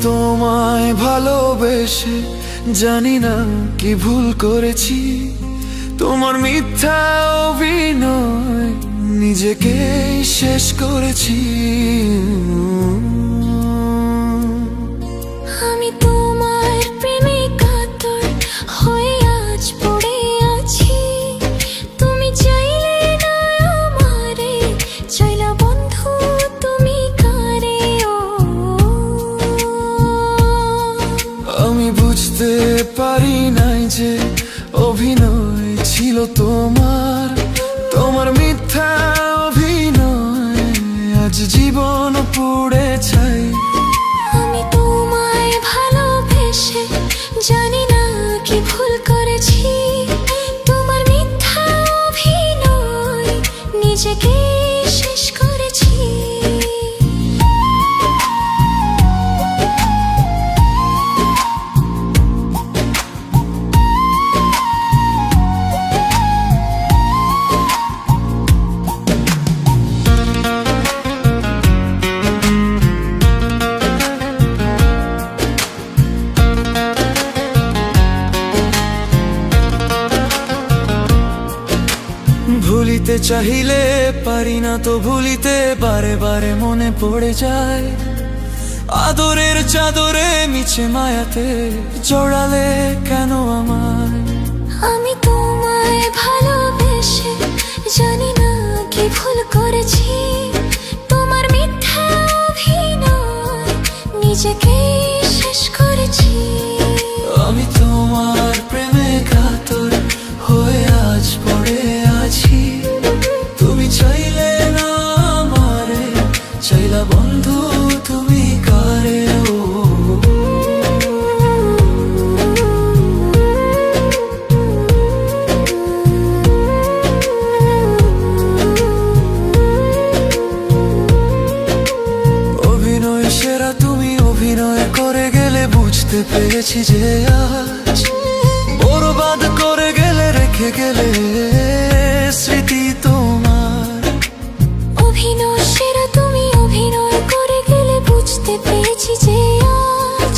তোমায় ভালোবেসে জানি না কি ভুল করেছি। তোমার মিথ্যা অভিনয় নিজেকে শেষ করেছি। ছিল তোমার তোমার মিথ্যা অভিনয়। আজ জীবন পুড়ে ছাই আমি তোমায় ভালোবেসে জানি না কি ভুল করেছি। তোমার মিথ্যা অভিনয় নিজেকে শেষ ভুলিতে চাহিলে পারি না তো ভুলিতে, বারে বারে মনে পড়ে যায়। আদরের চাদরে মিছে মায়াতে জড়ালে কেন আমায়? আমি তোমায় ভালোবেসে জানি না কি ভুল করেছি। তোমার মিথ্যা অভিনয় নিজেকে শেষ করেছি। বুঝতে পেরেছি যে আজ বরবাদ করে গেলে রেখে গেলে স্মৃতি তোমার। অভিনয় সেরা তুমি অভিনয় করে গেলে বুঝতে পেরেছি যে আজ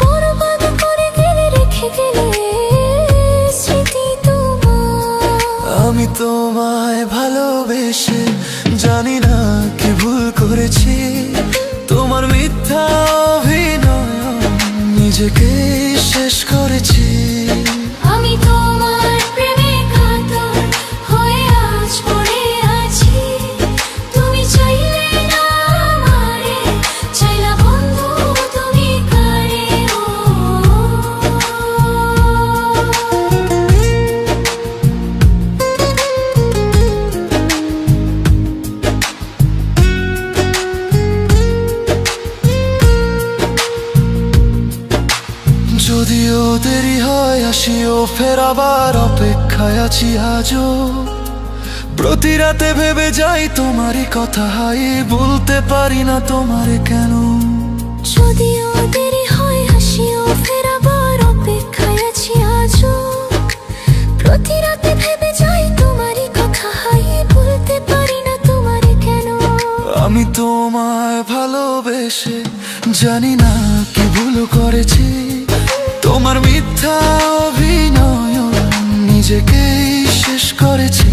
বরবাদ করে গেলে রেখে গেলে স্মৃতি তোমার। আমি তোমায় ভালোবেসে নিজেকে শেষ করেছি। দেরি হয় আসিও ফের আবার অপেক্ষায় আছি আজও। প্রতি রাতে ভেবে যাই তোমারই কথা হাই বলতে পারি না তোমারে কেন। যদিও দেরি হয় হাসিও ফেরাবার অপেক্ষায় আছি আজও। প্রতি রাতে ভেবে যাই তোমারই কথা হাই বলতে পারি না তোমারে কেন। আমি তোমায় ভালোবেসে জানি না কি ভুল করেছি। তোমার মিথ্যা অভিনয় নিজেকেই শেষ করেছি।